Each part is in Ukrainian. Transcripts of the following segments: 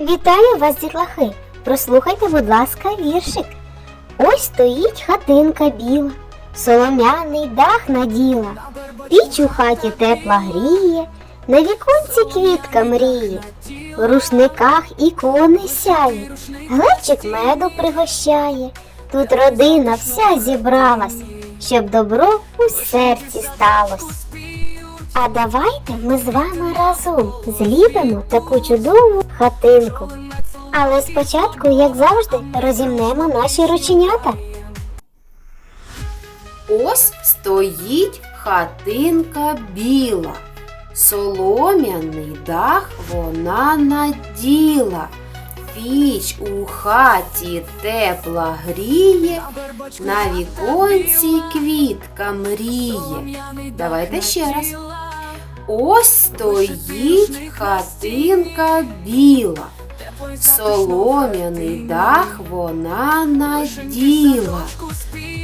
Вітаю вас, дітлахи! Прослухайте, будь ласка, віршик. Ось стоїть хатинка біла, солом'яний дах наділа, піч у хаті тепла гріє, на віконці квітка мріє, в рушниках ікони сяє, глечик меду пригощає. Тут родина вся зібралась, щоб добро у серці сталось. А давайте ми з вами разом зліпимо таку чудову хатинку. Але спочатку, як завжди, розімнемо наші рученята. Ось стоїть хатинка біла, солом'яний дах вона наділа. Піч у хаті тепла гріє, на віконці квітка мріє. Давайте ще раз. Ось стоїть хатинка біла, солом'яний дах вона наділа.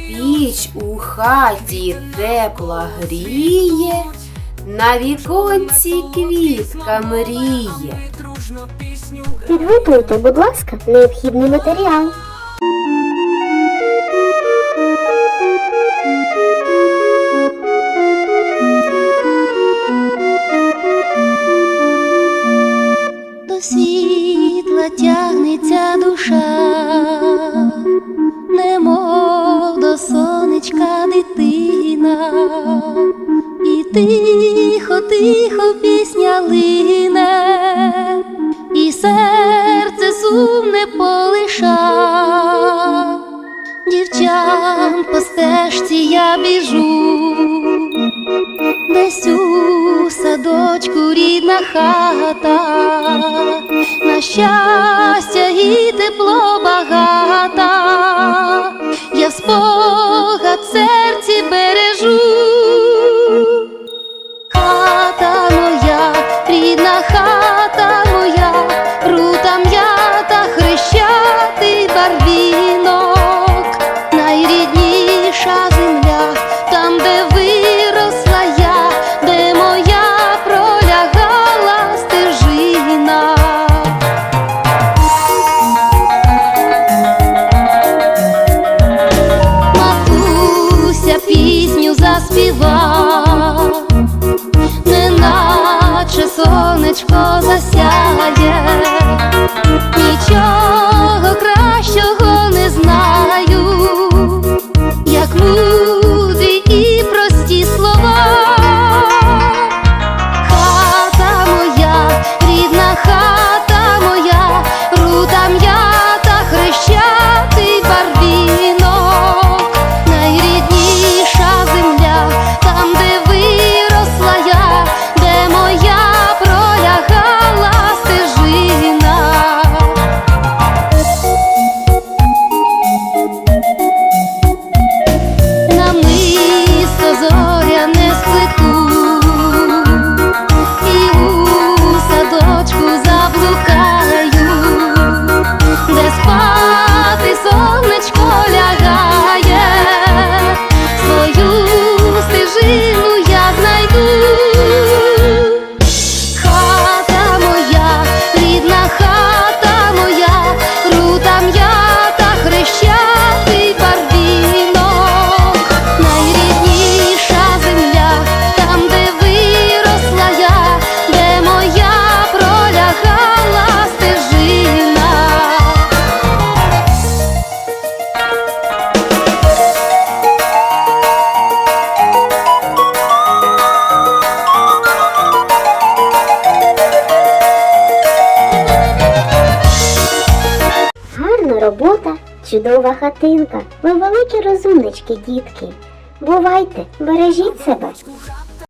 Піч у хаті тепла гріє, на віконці квітка мріє. Підготуйте, будь ласка, необхідний матеріал. Тягнеться душа, немов до сонечка дитина, і тихо, тихо пісня лине, і серце сумне полиша. Дівчам по стежці я біжу, десь у садочку рідна хата, на щастя сонечко засяє, нічого робота, чудова хатинка. Ви великі розумнички, дітки. Бувайте, бережіть себе.